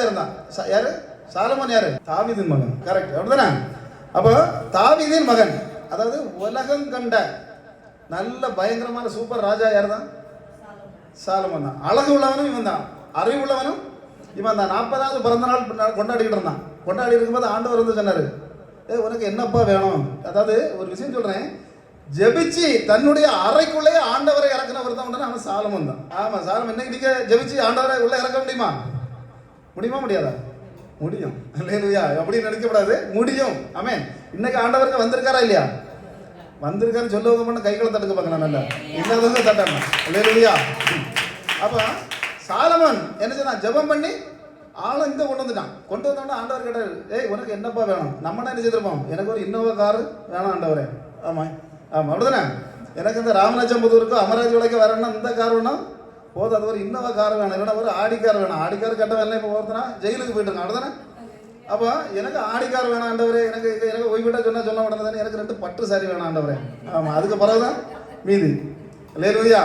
ராஜா இருந்தான். யாரு? சாலமன் யாரு? தாவிதின் மகன். கரெக்ட் அப்படிதானே அப்போ தாவிதின் மகன். அதாவது உலகம் கண்ட நல்ல பயங்கரமான சூப்பர் ராஜா யார் தான் சாலமன் தான். அழகு உள்ளவனும் இவன் தான் அறிவு உள்ளவனும் இவன் தான் நாற்பதாவது பிறந்த நாள் கொண்டாடிக்கிட்டு இருந்தான். கொண்டாடி இருக்கும்போது ஆண்டவர் வந்து சொன்னாரு ஏ உனக்கு என்னப்பா வேணும்? அதாவது ஒரு விஷயம் சொல்றேன். ஜெபிச்சு தன்னுடைய அறைக்குள்ளேயே ஆண்டவரை இறக்குனவர் தான் உடனே அவன் சாலமன் தான். ஆமா சாலமன் இன்னைக்கு நீங்க ஜெபிச்சு ஆண்டவரை உள்ள இறக்க முடியுமா? முடியுமா முடியாதா? முடியும். இல்லையா அப்படி நினைக்கக்கூடாது. முடியும். ஆமே இன்னைக்கு ஆண்டவருக்கு வந்திருக்காரா இல்லையா? வந்திருக்காருன்னு சொல்லவங்க மட்டும் கைகளை தட்டுக்க பார்க்கலாம் நல்லா. இல்லாதவங்க தட்டணும். இல்லையா அப்போ சாலமன் என்ன செய்தான் ஜெபம் பண்ணி ஆளை இங்கே கொண்டு வந்துட்டான். கொண்டு வந்தோடனே ஆண்டவர் கேட்டார் ஏய் உனக்கு என்னப்பா வேணும்? நம்ம என்ன செய்திருப்போம் எனக்கு ஒரு இன்னோவா காரு வேணாம் ஆண்டவரே. ஆமாம். ஆமாம். அப்படிதானே? எனக்கு இந்த ராமநாச்சம்புதூருக்கு அமராஜ் விலைக்கு வரணும்னா இந்த கார் வேணும்? போதும் ஒரு இன்னொரு கார் வேணும். இல்லைன்னா ஒரு ஆடிக்கார் வேணும். ஆடிக்கார் கட்ட வேலை இப்போ ஒருத்தனா ஜெயிலுக்கு போயிட்டு இருக்கான் அப்போ எனக்கு ஆடிக்கார் வேணாம் ஆண்டவரே. எனக்கு எனக்கு ஓய்விட்ட சொன்னால் சொல்ல மாட்டேன் எனக்கு ரெண்டு பட்டு சாரி வேணாம் ஆண்டவரே. ஆமா அதுக்கு பிறகுதான் மீதி. இல்லையா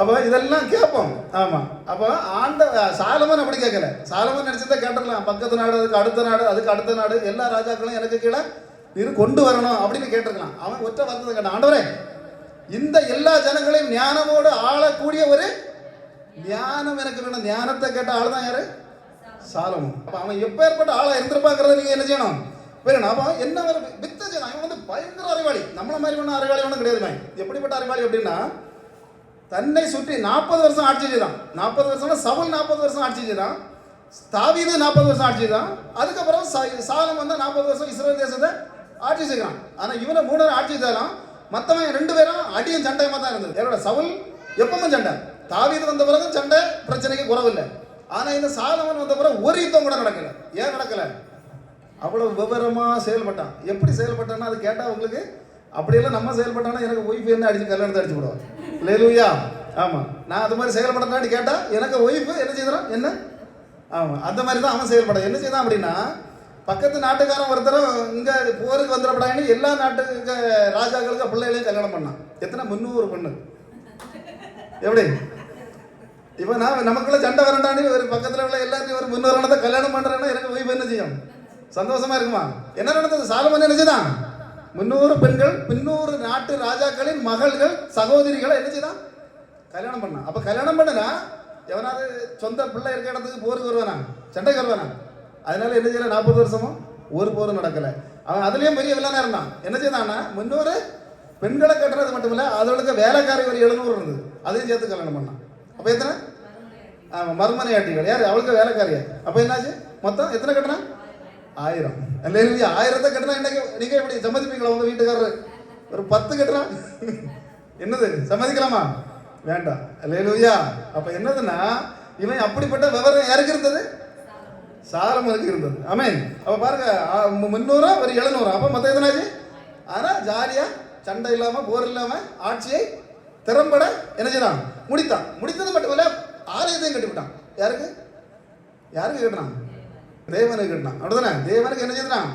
அப்போ இதெல்லாம் கேட்போம். ஆமாம் அப்போ ஆண்ட சாலமன் அப்படி கேட்கல. சாலமன் நினைச்சதை கேட்டுடலாம். பக்கத்து நாடு அதுக்கு அடுத்த நாடு அதுக்கு அடுத்த நாடு. எல்லா ராஜாக்களும் எனக்கு கீழே நீர் கொண்டு வரணும் அப்படின்னு கேட்டிருக்கலாம். அவன் ஒற்றை வார்த்தை கேட்டான். ஆண்டவரே இந்த எல்லா ஜனங்களையும் ஞானமோடு ஆளக்கூடிய ஒரு ஞானம் எனக்கு வேணும். ஞானத்தை கேட்ட ஆள் தான் யாரு? சாலமும் அப்போ அவன் எப்பேற்பட்ட ஆளாக இருந்திருப்பாங்கிறத நீங்க என்ன செய்யணும்? வேணும் அப்போ என்ன வித்த செய்யணும்? அவன் வந்து பயங்கர அறிவாளி. நம்மள மாதிரி ஒன்றும் அறிவாளி ஒன்றும் கிடையாது எப்படிப்பட்ட அறிவாளி அப்படின்னா தன்னை சுற்றி நாற்பது வருஷம் ஆட்சி செய்தான். நாற்பது வருஷம் சவுல் நாற்பது வருஷம் ஆட்சி செய்தான். தாவீது நாற்பது வருஷம் ஆட்சி செய்தான். அதுக்கப்புறம் சாலம் வந்து நாற்பது வருஷம் இஸ்ரேல் தேசத்தை ஆட்சி செய்கிறான். ஆனால் இவனை மூணு ஆட்சி செய்யலாம் மற்றவன் ரெண்டு பேரும் அடியும் சண்டையமாக தான் இருந்தது. என்னோட சவுல் எப்பவும் சண்டை. தாவீது வந்த பிறகு சண்டை பிரச்சனைக்கு குறவில்லை. ஆனா இந்த சாதவன் வந்த பிறகு ஒரு யுத்தம் கூட நடக்கல. ஏன் நடக்கல? அவ்வளவு விவரமா செயல்பட்டான். எப்படி செயல்பட்டான்னா அது கேட்டா உங்களுக்கு அப்படியெல்லாம் நம்ம செயல்பட்டானா எனக்கு ஒய்ஃப் என்ன அடிச்சு கல்யாணத்தை அடிச்சு விடுவோம் லேலுயா ஆமாம் நான் அது மாதிரி செயல்படனான்னு கேட்டால் எனக்கு ஒய்ஃபு என்ன செய்தான் என்ன? ஆமாம் அந்த மாதிரி தான் அவன் செயல்பட என்ன செய்தான் அப்படின்னா பக்கத்து நாட்டுக்காரன் ஒருத்தரும் இங்கே போருக்கு வந்துடப்படாங்கன்னு எல்லா நாட்டுக்கு ராஜாக்களுக்கு பிள்ளைகளையும் கல்யாணம் பண்ணான். எத்தனை? முந்நூறு பொண்ணு. எப்படி? இப்போ நான் நமக்குள்ள சண்டை வரண்டான்னு ஒரு பக்கத்தில் உள்ள எல்லாத்தையும் ஒரு முன்னூறு கல்யாணம் பண்ணுறேன்னா எனக்கு போய் என்ன செய்யும்? சந்தோஷமா இருக்குமா? என்ன நடந்தது? சாலமன் என்ன முன்னூறு பெண்கள் பின்னூறு நாட்டு ராஜாக்களின் மகள்கள் சகோதரிகளை என்ன செய்தான்? கல்யாணம் பண்ணான். அப்போ கல்யாணம் பண்ணுனா எவனாவது சொந்த பிள்ளை இருக்க இடத்துக்கு போருக்கு வருவானா? சண்டைக்கு வருவானா? அதனால என்ன செய்யல? நாற்பது வருஷமும் ஒரு போரும் நடக்கல. அவன் அதுலயும் பெரிய வில்லனா இருந்தான். என்ன செய்தான்னா முன்னூறு பெண்களை கட்டுறது மட்டும் இல்ல அதோட வேலைக்காரி ஒரு எழுநூறு இருந்தது. அதையும் சேர்த்து கல்யாணம் பண்ணான். அப்போ எத்தனை? ஆமாம் மர்மனை யார்? அவளுக்கு வேலைக்காரியா? அப்போ என்னாச்சு? மொத்தம் எத்தனை கட்டணம் ஆயிரம். இல்லையா ஆயிரத்தை கட்டினா இன்னைக்கு நீங்க எப்படி சம்மதிப்பீங்களா? உங்கள் வீட்டுக்காரர்? ஒரு பத்து கட்டுறா என்னது? சம்மதிக்கலாமா? வேண்டாம். இல்லையா அப்போ என்னதுன்னா இவன் அப்படிப்பட்ட விவரம் யாருக்கு இருந்தது? சாலமனுக்கு இருந்தது. ஆமென். அப்போ பாருங்க முந்நூறா ஒரு எழுநூறா. அப்போ மொத்தம் எத்தனாச்சு? ஆனால் ஜாலியாக சண்டை இல்லாமல் போர் இல்லாமல் ஆட்சியை திறம்பட என்ன செய்யலாம் முடித்தான். முடித்தது மட்டும் இல்ல ஆலயத்தையும் கட்டிவிட்டான் யாருக்கு? யாருக்கு கட்டினான்? தேவனுக்கு கட்டினான். அப்படிதானே தேவனுக்கு என்ன செய்தான்?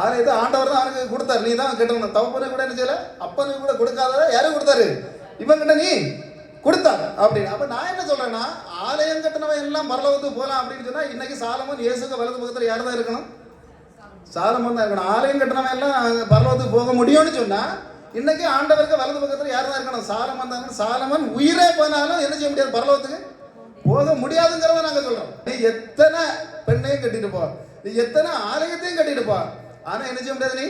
ஆலயத்தை ஆண்டவர் தான் அவனுக்கு கொடுத்தாரு. நீ தான் கட்டணும். தவப்பனு கூட என்ன செய்யல? அப்பனுக்கு கூட கொடுக்காத யாரும் கொடுத்தாரு? இவன் கிட்ட நீ கொடுத்தாரு. அப்படின்னு அப்ப நான் என்ன சொல்றேன்னா ஆலயம் கட்டினவன் எல்லாம் பரலோகத்துக்கு போகலாம் அப்படின்னு சொன்னா இன்னைக்கு சாலமோன் இயேசுக்கு வலது பக்கத்துல யார் தான் இருக்கணும்? சாலமன் தான் இருக்கணும். ஆலயம் கட்டினவன் எல்லாம் பரலோகத்துக்கு போக முடியும்னு சொன்னால் இன்னைக்கு ஆண்டவருக்கு வலது பக்கத்தில் யார் தான் இருக்கணும்? சாலமன் தான் சாலமன் உயிரே போனாலும் என்ன செய்ய முடியாது? பரலோகத்துக்கு போக முடியாதுங்கிறத நாங்கள் சொல்றோம். நீ எத்தனை பெண்ணையும் கட்டிட்டு போ. நீ எத்தனை ஆலயத்தையும் கட்டிட்டு போ. ஆனா என்ன செய்ய முடியாது நீ?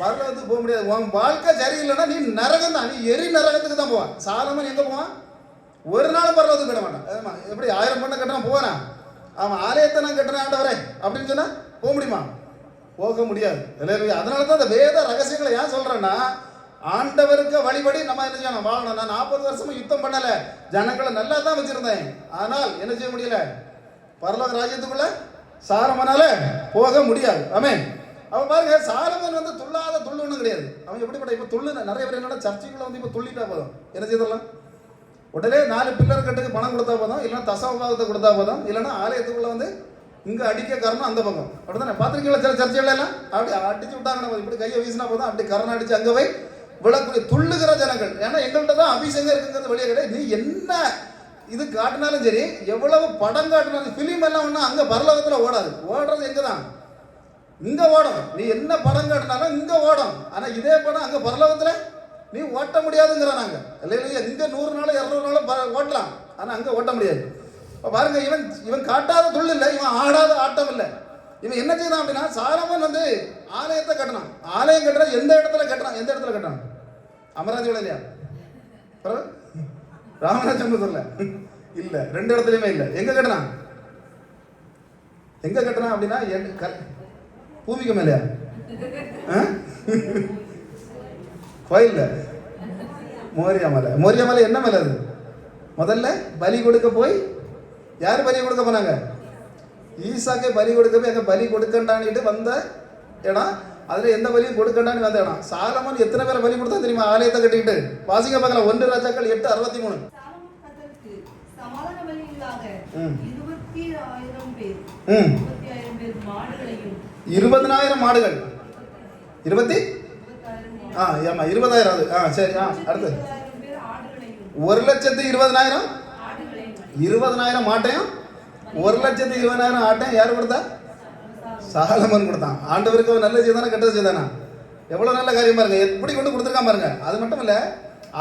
பரலோகத்துக்கு போக முடியாது. உன் வாழ்க்கை சரியில்லைன்னா நீ நரகம் தான். நீ எரி நரகத்துக்கு தான் போவான் சாலமன் எங்க போவான்? ஒரு நாள் பரலோகத்துக்கு கட்ட மாட்டான். எப்படி ஆயிரம் பண்ண கட்டினா போவானா? அவன் ஆலயத்தை நான் கட்டுறேன் ஆண்டவரே அப்படின்னு சொன்னா போக முடியுமா? போக முடியாது. அதனால தான் அந்த வேத ரகசியங்களை ஏன் சொல்கிறேன்னா ஆண்டவருக்கு வழிபடி நம்ம என்ன செய்யணும்? வாழணும். நான் நாற்பது வருஷமும் யுத்தம் பண்ணலை. ஜனங்களை நல்லா தான் வச்சுருந்தேன். ஆனால் என்ன செய்ய முடியல? பரலோக ராஜ்யத்துக்குள்ள சாரமனால போக முடியாது. ஆமே அவன் பாருங்க சாலமன் வந்து துள்ளாத துள்ளுன்னு கிடையாது. அவன் எப்படிப்பட்ட இப்போ துள்ளு நிறைய பேர் என்னன்னா சர்ச்சைக்குள்ள வந்து இப்போ துள்ளிட்டா போதும். என்ன செய்தரலாம் உடனே நாலு பில்லர் கட்டுக்கு பணம் கொடுத்தா போதும். இல்லைன்னா தசமபாகத்தை கொடுத்தா போதும். இல்லைன்னா ஆலயத்துக்குள்ள வந்து இங்கே அடிக்க கரணம் அந்த பக்கம். அப்படிதானே பார்த்துருக்கீங்களா சில சர்ச்சைகள் எல்லாம் அப்படி அடிச்சு விட்டாங்கன்னா இப்படி கையை வீசினா போதும். அப்படி கரணம் அடிச்சு அங்கே போய் விழக்கூடிய துள்ளுகிற ஜனங்கள். ஏன்னா எங்கள்கிட்ட தான் அபிஷேகம் இருக்குங்கிறது வெளியே கிடையாது. நீ என்ன இது காட்டினாலும் சரி எவ்வளவு படம் காட்டினாலும் ஃபிலிம் எல்லாம் ஒன்றும் அங்கே பரலோகத்தில் ஓடாது. ஓடுறது எங்கே தான் இங்கே ஓடும். நீ என்ன படம் காட்டினாலும் இங்கே ஓடும். ஆனால் இதே படம் அங்கே பரலோகத்தில் நீ ஓட்ட முடியாதுங்கிற நாங்கள் இல்லையா இங்கே நூறு நாள் இரநூறு நாள் ப- ஓட்டலாம். ஆனால் அங்கே ஓட்ட முடியாது. இப்போ பாருங்க இவன் இவன் காட்டாத தொழில் இல்லை இவன் ஆடாத ஆட்டம் இல்லை. இவன் என்ன செய்தான் அப்படின்னா சாலமன் வந்து ஆலயத்தை கட்டினான். ஆலயம் கட்டுற எந்த இடத்துல கட்டுறான்? எந்த இடத்துல கட்டுறான்? அமராவதி இல்லையா? பிறகு? இல்லை இல்லை ரெண்டு இடத்துலையுமே இல்லை. எங்கே கட்டினான் எங்கே கட்டுறான் அப்படின்னா எங்க- க- பூமிக்கு மேலையா? ஆ? கோயில்ல. மோரியா மலை. மோரியா மலை என்ன மலை அது? முதல்ல பலி கொடுக்க போய் யார் பலி கொடுக்க போனாங்க? ஈசாக்கே பலி கொடுக்க போய் அங்க பலி கொடுக்கண்டான்னுட்டு வந்த இடம். அதுல எந்த பலியும் கொடுக்கண்டான்னு வந்த இடம். சாலமன் எத்தனை பேரை பலி கொடுத்தா தெரியுமா? ஆலயத்தை கட்டிக்கிட்டு. வாசிக்க பார்க்கலாம். ஒன்று ராஜாக்கள் எட்டு அறுபத்தி மூணு இருபதனாயிரம் மாடுகள். இருபத்தி? ஆ ஆமா இருபதாயிரம் அது. ஆ சரி ஆ அடுத்து. ஒரு லட்சத்து இருபதனாயிரம்? இருபதனாயிரம் ஆட்டையும் ஒரு லட்சத்து இருபதாயிரம் ஆட்டையும் யார் கொடுத்தா? சாலமன் கொடுத்தான். ஆண்டவருக்கு ஒரு நல்ல செய்தானா கெட்டது செய்தானா? எவ்வளோ நல்ல காரியம் பாருங்க. எப்படி கொண்டு கொடுத்துருக்கான் பாருங்க. அது மட்டும் இல்லை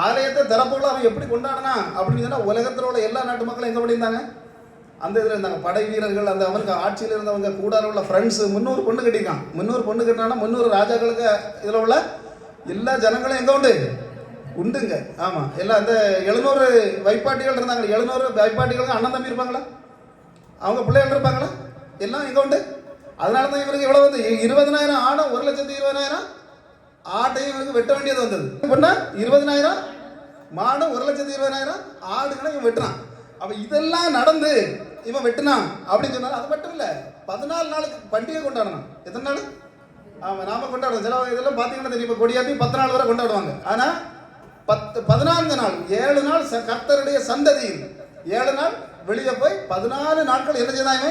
ஆலயத்தை திறப்புள்ள அவன் எப்படி கொண்டாடினா அப்படின்னு சொன்னால் உலகத்தில் உள்ள எல்லா நாட்டு மக்களும் எங்க பண்ணியிருந்தாங்க அந்த இதில் இருந்தாங்க. படை வீரர்கள் அந்த அவனுக்கு ஆட்சியில் இருந்தவங்க கூடார உள்ள ஃப்ரெண்ட்ஸ் முன்னூறு பொண்ணு கட்டியிருக்கான். முன்னூறு பொண்ணு கட்டினானா முன்னூறு ராஜாக்களுக்கு இதில் உள்ள எல்லா ஜனங்களும் எங்கே உண்டு? உண்டுங்க. ஆமாம் எல்லாம் அந்த எழுநூறு வைப்பாட்டிகள் இருந்தாங்க எழுநூறு வைப்பாட்டிகளுக்கு அண்ணன் தம்பி இருப்பாங்களா? அவங்க பிள்ளைகள் இருப்பாங்களா? எல்லாம் எங்கே உண்டு? அதனால தான் இவருக்கு எவ்வளோ வந்து. இருபதனாயிரம் ஆடும் ஒரு லட்சத்து இருபதாயிரம் ஆட்டையும் இவருக்கு வெட்ட வேண்டியது வந்தது. அப்படின்னா இருபதனாயிரம் மாடு ஒரு லட்சத்து இருபதாயிரம் ஆடுகளை இவன் வெட்டுறான். அப்போ இதெல்லாம் நடந்து இவன் வெட்டினான் அப்படின்னு சொன்னால் அது மட்டும் இல்லை பதினாலு நாளுக்கு பண்டிகை கொண்டாடணும். எத்தனை நாள்? ஆமாம் நாம கொண்டாடுவோம் சில இதெல்லாம் பார்த்தீங்கன்னா தெரியும். இப்போ கொடியாத்தி பத்து நாள் வரை கொண்டாடுவாங்க. ஆனால் பத்து பதினான்கு நாள் ஏழு நாள் ச- கர்த்தருடைய சந்ததியில். ஏழு நாள் வெளியே போய் பதினாலு நாட்கள் என்ன செய்தாங்க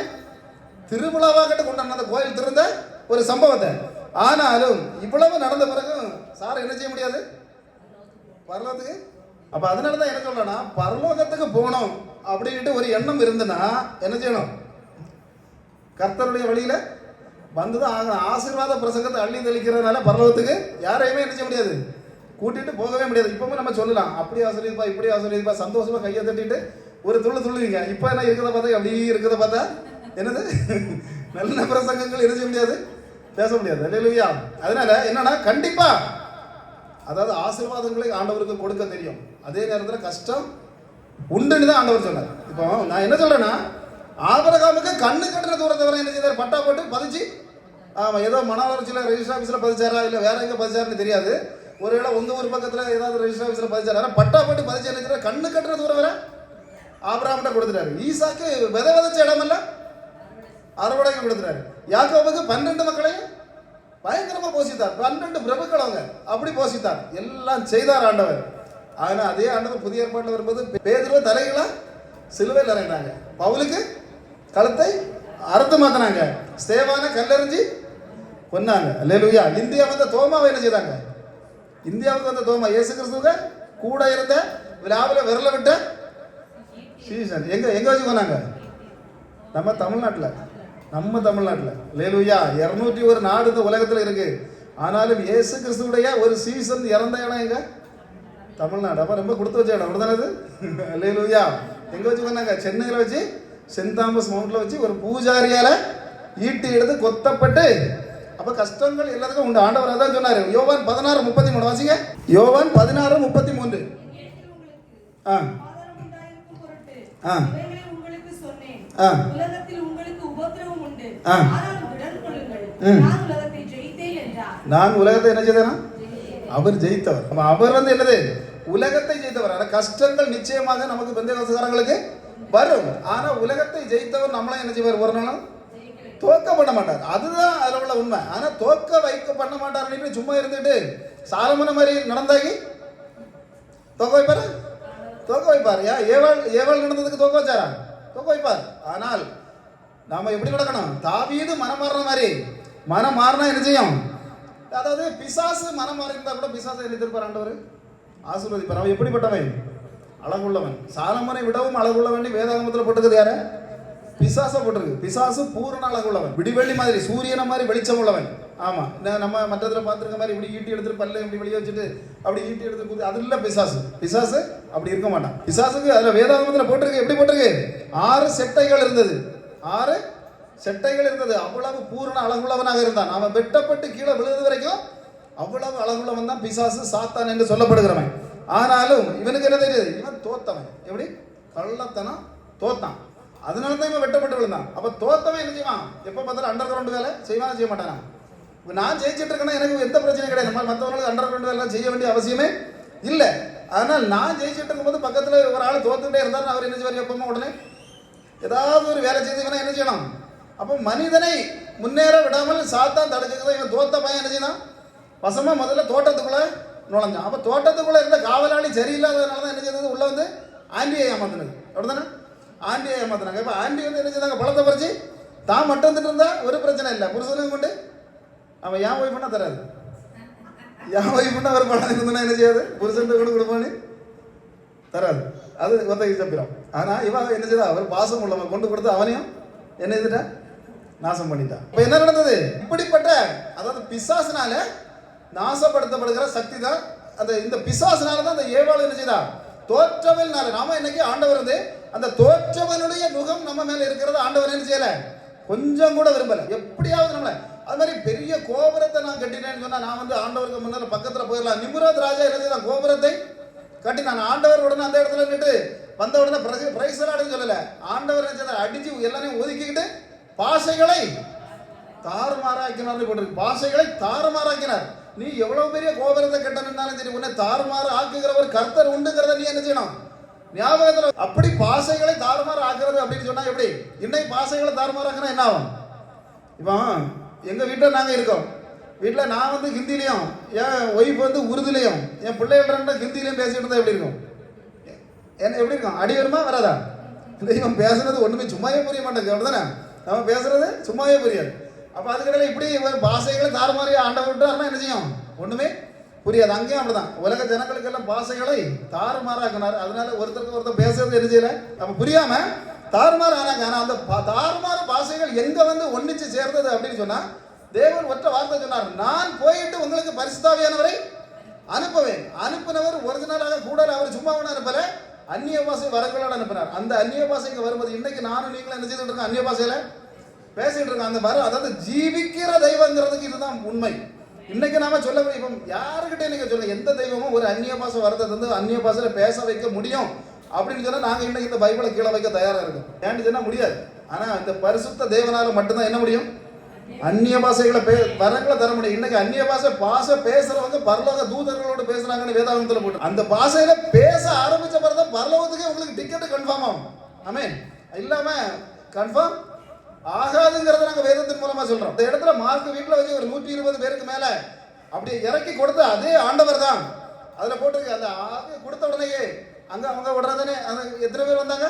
திருவிழாவாக திருவிழாவாகட்டு கொண்டாடின அந்த கோயில் திருந்த ஒரு சம்பவத்தை. ஆனாலும் இவ்வளவு நடந்த பிறகு சார் என்ன செய்ய முடியாது? பரலோகத்துக்கு அப்ப அதனால தான் என்ன சொல்கிறேன்னா பரலோகத்துக்கு போகணும் அப்படின்ட்டு ஒரு எண்ணம் இருந்துன்னா என்ன செய்யணும்? கர்த்தருடைய வழியில வந்துதான் ஆகணும் ஆசீர்வாத பிரசங்கத்தை அள்ளி தெளிக்கிறதுனால பரலோகத்துக்கு யாரையுமே என்ன செய்ய முடியாது? கூட்டிட்டு போகவே முடியாது. இப்பவும் நம்ம சொல்லலாம். அப்படி ஆசிரியப்பா இப்படி ஆசிரியப்பா சந்தோஷமா கையை தட்டிட்டு ஒரு துள்ளு துள்ளுவீங்க. இப்போ என்ன இருக்கிறத பார்த்தா அப்படி இருக்கிறத பார்த்தா? என்னது? நல்ல பிரசங்கங்கள் என்ன செய்ய முடியாது? பேச முடியாது. இல்லையா அதனால என்னன்னா கண்டிப்பா அதாவது ஆசீர்வாதங்களை ஆண்டவருக்கு கொடுக்க தெரியும். அதே நேரத்தில் கஷ்டம் உண்டுன்னு தான் ஆண்டவர் சொன்னார். இப்போ நான் என்ன சொல்றேன்னா ஆபரகாமுக்கு கண்ணு கட்டுற தூரத்தை வர என்ன செய்தார்? பட்டா போட்டு பதிச்சு ஆமாம் ஏதோ மணவளர்ச்சியில் ரெஜிஸ்டர் ஆஃபீஸில் பதிச்சாரா இல்லை வேற எங்கே பதிச்சாருன்னு தெரியாது. ஒருவேளை உங்க ஊர் பக்கத்தில் ஏதாவது ரெஜிஸ்டர் ஆஃபீஸில் பதிச்சாரு பட்டா போட்டு பதிச்சு என்ன கண்ணு கட்டுற தூரம் வேற? ஆபராமிட்ட கொடுத்துட்டாரு. ஈசாக்கு வித விதைச்ச இடமல்ல அறுவடைக்கு கொடுத்துட்டாரு. யாக்கோபுக்கு பன்னெண்டு மக்களையும் பயங்கரமாக போசித்தார். பன்னெண்டு பிரபுக்கள் அவங்க. அப்படி போசித்தார். எல்லாம் செய்தார் ஆண்டவர். ஆனால் அதே ஆண்டவர் புதிய ஏற்பாட்டில் வரும்போது பேதுருவ தலைகளா சிலுவையில் இறங்கினாங்க. பவுலுக்கு கழுத்தை அறுத்து மாத்தினாங்க ஸ்தேவான கல்லெறிஞ்சு கொன்னாங்க. அல்லேலூயா. இந்தியா வந்த தோமாவை என்ன செய்தாங்க? இந்தியாவுக்கு வந்த தோமா இயேசு கிறிஸ்துவ கூட இருந்த விழாவில் விரல விட்ட சீசன். எங்க எங்க வச்சு போனாங்க? நம்ம தமிழ்நாட்டில். நம்ம தமிழ்நாட்டில். லேலுயா இரநூற்றி ஒரு நாடு இந்த உலகத்தில் இருக்கு. ஆனாலும் இயேசு கிறிஸ்துடைய ஒரு சீசன் இறந்த இடம் எங்க? தமிழ்நாடு. அப்போ ரொம்ப கொடுத்து வச்ச இடம். அப்படிதானே இது லேலுயா எங்க வச்சு போனாங்க? சென்னையில் வச்சு சென்ட் தாமஸ் மவுண்ட்ல வச்சு ஒரு பூஜாரியால ஈட்டி எடுத்து கொத்தப்பட்டு அப்ப கஷ்டங்கள் எல்லாத்துக்கும் உண்டு. ஆண்டவர் அதான் சொன்னாரு. யோவான் பதினாறு முப்பத்தி மூணு. வாசிங்க. யோவான் பதினாறு முப்பத்தி மூன்று. ஆ. ஆ. ஆ. ஆ. நான் உலகத்தை என்ன செய்தேனா? அவர் ஜெயித்தவர். அவர் வந்து என்னது? உலகத்தை ஜெயித்தவர். ஆனால் கஷ்டங்கள் நிச்சயமாக நமக்கு பெந்தகோசகாரங்களுக்கு வரும். ஆனால் உலகத்தை ஜெயித்தவர் நம்மளாம் என்ன செய்வார்? ஒரு நாளும் தோக்க பண்ண மாட்டார். அதுதான் அதில் உள்ள உண்மை. ஆனால் தோக்க வைக்க பண்ண மாட்டார் சும்மா இருந்துட்டு சாலமன மாதிரி நடந்தாகி தோக்க வைப்பாரு? தோக்க வைப்பார். ஏன் ஏவாள் ஏவாள் நடந்ததுக்கு தோக்க வச்சாரா? தோக்க வைப்பார். ஆனால் நாம் எப்படி நடக்கணும்? தாவீது மனம் மாறுற மாதிரி. மனம் மாறினா என்ன செய்யும்? அதாவது பிசாசு மனம் மாறி கூட பிசாசை என்ன திருப்பார் ஆண்டவர். ஆசீர்வதிப்பார். அவன் எப்படிப்பட்டவன்? அழகுள்ளவன். சாலமனை விடவும் அழகுள்ளவன். வேதாகமத்தில் போட்டுக்குது யார? பிசாச போட்டிருக்கு. பிசாசு பூரண அழகுள்ளவன் விடிவெள்ளி மாதிரி சூரியனை மாதிரி வெளிச்சம் உள்ளவன். ஆமா. நான் நம்ம மற்றத்துல பார்த்துருக்க மாதிரி இப்படி ஈட்டி எடுத்துட்டு பல்ல இப்படி வெளியே வச்சுட்டு அப்படி ஈட்டி எடுத்து குத்து அது இல்ல பிசாசு. பிசாசு அப்படி இருக்க மாட்டான். பிசாசுக்கு அதுல வேதாகமத்துல போட்டிருக்கு. எப்படி போட்டிருக்கு? ஆறு செட்டைகள் இருந்தது. ஆறு செட்டைகள் இருந்தது. அவ்வளவு பூரண அழகுள்ளவனாக இருந்தான். அவன் வெட்டப்பட்டு கீழே விழுது வரைக்கும் அவ்வளவு அழகுள்ளவன் தான் பிசாசு சாத்தான் என்று சொல்லப்படுகிறவன். ஆனாலும் இவனுக்கு என்ன தெரியுது? இவன் தோத்தவன். எப்படி? கள்ளத்தனம் தோத்தான். அதனால தான் இவன் வெட்டப்பட்டு விழுந்தான். அப்போ தோத்தவன் என்ன செய்வான்? எப்போ பார்த்தாலும் அண்டர் கிரவுண்ட் வேலை செய்வானா செய்ய மாட்டானா? இப்போ நான் ஜெயிச்சுட்டு இருக்கேன்னா எனக்கு எந்த பிரச்சனையும் கிடையாது. நம்ம மற்றவங்களுக்கு அண்டர் கிரவுண்ட் வேலை செய்ய வேண்டிய அவசியமே இல்லை. அதனால் நான் ஜெயிச்சுட்டு இருக்கும்போது பக்கத்தில் ஒரு ஆள் தோத்துக்கிட்டே இருந்தார் அவர் என்ன செய்வார் எப்பவுமே உடனே? ஏதாவது ஒரு வேலை செய்தவனா என்ன செய்யணும்? அப்போ மனிதனை முன்னேற விடாமல் சாத்தான் தடுக்கிறது இவன் தோத்த பையன் என்ன செய்யணும்? வசமாக முதல்ல தோட்டத்துக்குள்ள நுழைஞ்சான். அப்போ தோட்டத்துக்குள்ளே இருந்த காவலாளி சரியில்லாததுனால தான் என்ன செய்தது? உள்ளே வந்து ஆண்டியை ஏமாத்தினது. அப்படிதானே ஆண்டியை ஏமாத்துறாங்க இப்போ ஆண்டி வந்து என்ன செய்தாங்க? பழத்தை பறிச்சு தான் மட்டும் வந்துட்டு இருந்தா ஒரு பிரச்சனை இல்லை. புருஷனும் கொண்டு அவன் ஏன் ஒய்ஃப் பண்ணா தராது. ஏன் ஒய்ஃப் பண்ணா ஒரு பழம் இருந்ததுன்னா என்ன செய்யாது? புருஷன் கூட கொடுப்பான்னு தராது. அது ஒத்தகை சப்பிரம் ஆனால் இவன் என்ன செய்தா? அவர் பாசம் உள்ளவன். கொண்டு கொடுத்து அவனையும் என்ன செய்துட்டா? நாசம் பண்ணிட்டான் இப்போ என்ன நடந்தது? இப்படிப்பட்ட அதாவது பிசாசினால நாசப்படுத்தப்படுகிற சக்தி தான் அந்த இந்த பிசாசினால தான் அந்த ஏவாள் என்ன செய்தா? தோற்றவல்னால நாம இன்னைக்கு ஆண்டவர் வந்து அந்த தோற்றவனுடைய முகம் நம்ம மேல இருக்கிறத ஆண்டவர் என்ன செய்யல? கொஞ்சம் கூட விரும்பல. எப்படியாவது நம்மள. அது மாதிரி பெரிய கோபுரத்தை நான் கட்டினேன்னு சொன்னா நான் வந்து ஆண்டவருக்கு முன்னால பக்கத்துல போயிடலாம். நிம்ரோத் ராஜா என்ன கோபுரத்தை கட்டி நான் ஆண்டவர் உடனே அந்த இடத்துல நின்று வந்த உடனே பிரைஸ் பிரைஸ் சொல்லல. ஆண்டவர் என்ன அடிச்சு எல்லாரையும் ஒதுக்கிக்கிட்டு பாசைகளை தாறுமாறாக்கினார்னு போட்டிருக்கு. பாசைகளை தாறுமாறாக்கினார். நீ எவ்வளவு பெரிய கோபுரத்தை கட்டணும்னாலும் சரி உன்னை தாறுமாறு ஆக்குகிறவர் கர்த்தர் உண்டுங்கிறத நீ என்ன செய்யணும்? ஞாபகத்தில் அப்படி பாசைகளை தாறுமாறு ஆக்குறது அப்படின்னு சொன்னா எப்படி? இன்னைக்கு பாசைகளை தாறுமாறாக்குனா என்ன ஆகும்? இப்போ எங்கள் வீட்டில் நாங்கள் இருக்கோம். வீட்டில் நான் வந்து ஹிந்திலையும் என் ஒய்ஃப் வந்து உருதுலையும் என் பிள்ளைகள் ரெண்டும் ஹிந்திலையும் பேசிட்டு இருந்தால் எப்படி இருக்கும்? என்ன எப்படி இருக்கும்? அடி வருமா வராதா? இல்லை இவன் பேசுறது ஒன்றுமே சும்மாவே புரிய மாட்டேங்குது அப்படிதானே நம்ம பேசுறது சும்மாவே புரியாது. அப்போ அதுக்கடையில் இப்படி பாசைகளை பாஷைகளை தாறுமாறி ஆண்டவர் விட்டாருன்னா என்ன செய்யும்? ஒன்றுமே புரியாது. அங்கேயும் அப்படிதான். உலக ஜனங்களுக்கு எல்லாம் பாஷைகளை தாறுமாறாக்கினார் அதனால ஒருத்தருக்கு ஒருத்தர் பேசுறது தெரிஞ்சல நம்ம புரியாம தாறுமாறு ஆனாங்க. ஆனால் அந்த பா- தாறுமாறு பாஷைகள் எங்க வந்து ஒன்னிச்சு சேர்ந்தது அப்படின்னு சொன்னா தேவன் ஒற்ற வார்த்தை சொன்னார் நான் போயிட்டு உங்களுக்கு பரிசுத்தாவியானவரை அனுப்புவேன். அனுப்பினவர் ஒரிஜினலாக கூட அவர் சும்மா ஒன்று அனுப்பல. அந்நிய பாசை வரங்களோட அனுப்பினார். அந்த அந்நிய பாசைக்கு வரும்போது இன்னைக்கு நானும் நீங்களும் என்ன செய்துட்டு இருக்கோம்? அந்நிய பாஷையில பேசிட்டு இருக்கோம். அந்த வர அதாவது ஜீவிக்கிற தெய்வங்கிறதுக்கு இதுதான் உண்மை. இன்னைக்கு நாம சொல்ல இப்போ யாருக்கிட்டே நீங்க சொல்ல எந்த தெய்வமும் ஒரு அந்நிய பாஷை வரதை வந்து அந்நிய பாஷையில பேச வைக்க முடியும் அப்படின்னு சொன்னா நாங்க இன்னைக்கு இந்த பைபிளை கீழே வைக்க தயாரா இருக்கும். ஏன்னு சொன்னா முடியாது. ஆனா இந்த பரிசுத்த தேவனால மட்டும்தான் என்ன முடியும்? அந்நிய பாஷைகளை பே வரங்களை தர முடியும். இன்னைக்கு அந்நிய பாஷை பாஷை பேசுறவங்க பரலோக தூதர்களோடு பேசுறாங்கன்னு வேதாகமத்தில் போட்டு அந்த பாஷையில பேச ஆரம்பிச்ச பிறகு பரலோகத்துக்கு உங்களுக்கு டிக்கெட் கன்ஃபார்ம் ஆகும். ஆமே இல்லாம கன்ஃபார்ம் ஆகாதுங்கிறத நாங்கள் வேதத்தின் மூலமாக சொல்கிறோம் அந்த இடத்துல மார்க் வீட்டில் வச்சு ஒரு நூற்றி இருபது பேருக்கு மேலே அப்படி இறக்கி கொடுத்த அதே ஆண்டவர் தான் அதில் போட்டிருக்கு அந்த ஆகு கொடுத்த உடனேயே அங்கே அவங்க விடுறதானே அந்த எத்தனை பேர் வந்தாங்க?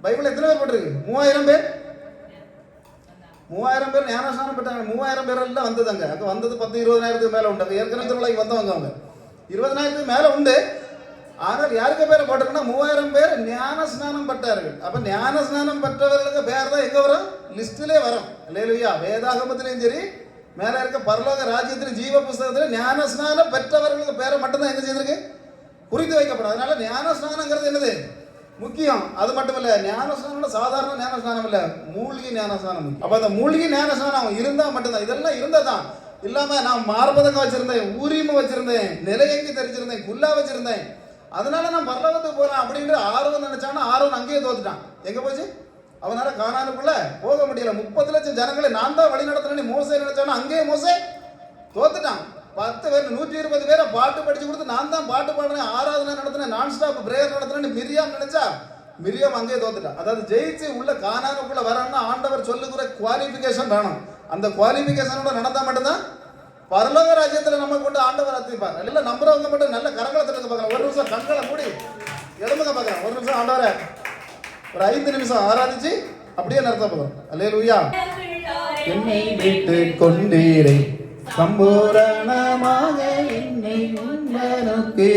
பைபிள் எத்தனை பேர் போட்டிருக்கு? மூவாயிரம் பேர்? மூவாயிரம் பேர் ஞானஸ்நானம் பெற்றாங்க. மூவாயிரம் பேர் எல்லாம் வந்தது அங்கே. அங்கே வந்தது பத்து இருபதாயிரத்துக்கு மேலே உண்டு. அங்க ஏற்கனவே திருவிழாக்கு வந்தவங்க அவங்க. இருபதனாயிரத்துக்கு மேலே உண்டு. ஆனால் யாருக்கு பேரை போட்டிருக்குன்னா மூவாயிரம் பேர் ஞான ஸ்நானம் பட்டார்கள் அப்ப ஞான ஸ்நானம் பெற்றவர்களுக்கு பேர் தான் எங்க வரும்? லிஸ்டிலே வரும். இல்லையா வேதாகமத்திலையும் சரி மேல இருக்க பரலோக ராஜ்யத்திலும் ஜீவ புஸ்தகத்தில் ஞான ஸ்நானம் பெற்றவர்களுக்கு பேரை மட்டும்தான் எங்க செய்திருக்கு? குறித்து வைக்கப்படும் அதனால ஞான ஸ்நானங்கிறது என்னது? முக்கியம். அது மட்டும் இல்லை ஞான ஸ்நானம் சாதாரண ஞான ஸ்நானம் இல்ல மூழ்கி ஞான ஸ்நானம் அப்ப அந்த மூழ்கி ஞான ஸ்நானம் இருந்தா மட்டும்தான். இதெல்லாம் இருந்ததான். இல்லாம நான் மார்பதக்கம் வச்சிருந்தேன் ஊரிம வச்சிருந்தேன் நிலையங்கி தெரிஞ்சிருந்தேன் குல்லா வச்சிருந்தேன். அதனால நான் பரலோகத்துக்கு போறேன் அப்படின்ற ஆர்வம் நினைச்சானா ஆர்வம் அங்கேயே தோத்துட்டான். எங்க போச்சு? அவனால காணானுக்குள்ள போக முடியல. முப்பது லட்சம் ஜனங்களை நான் தான் வழி நடத்தினேன்னு மோசை நினைச்சானா அங்கேயே மோசை தோத்துட்டான். பத்து பேர் நூற்றி இருபது பேரை பாட்டு படிச்சு கொடுத்து நான் தான் பாட்டு பாடுறேன் ஆராதனை நடத்தினேன் நான் ஸ்டாப் பிரேயர் நடத்துறேன்னு மிரியாம் நினைச்சா மிரியாம் அங்கேயே தோத்துட்டான். அதாவது ஜெயிச்சு உள்ள காணானுக்குள்ள வரணும்னா ஆண்டவர் சொல்லுகிற குவாலிஃபிகேஷன் வேணும். அந்த குவாலிஃபிகேஷனோட நடந்தா மட்டும்தான் பரலோக ராஜ்யத்தில் நம்ம கொண்டு ஆண்டவர் அத்திப்பார் நல்ல நம்புறவங்க மட்டும் நல்ல கரங்களை இருந்து பார்க்கலாம் ஒரு நிமிஷம் கண்களை மூடி எலும்புங்க பார்க்கலாம் ஒரு நிமிஷம் ஆண்டவரை ஒரு ஐந்து நிமிஷம் ஆராதிச்சு அப்படியே நடத்த போதும் அல்லே லூயா என்னை விட்டு கொண்டீரை. சம்பூரணமாக என்னை உண்மனுக்கு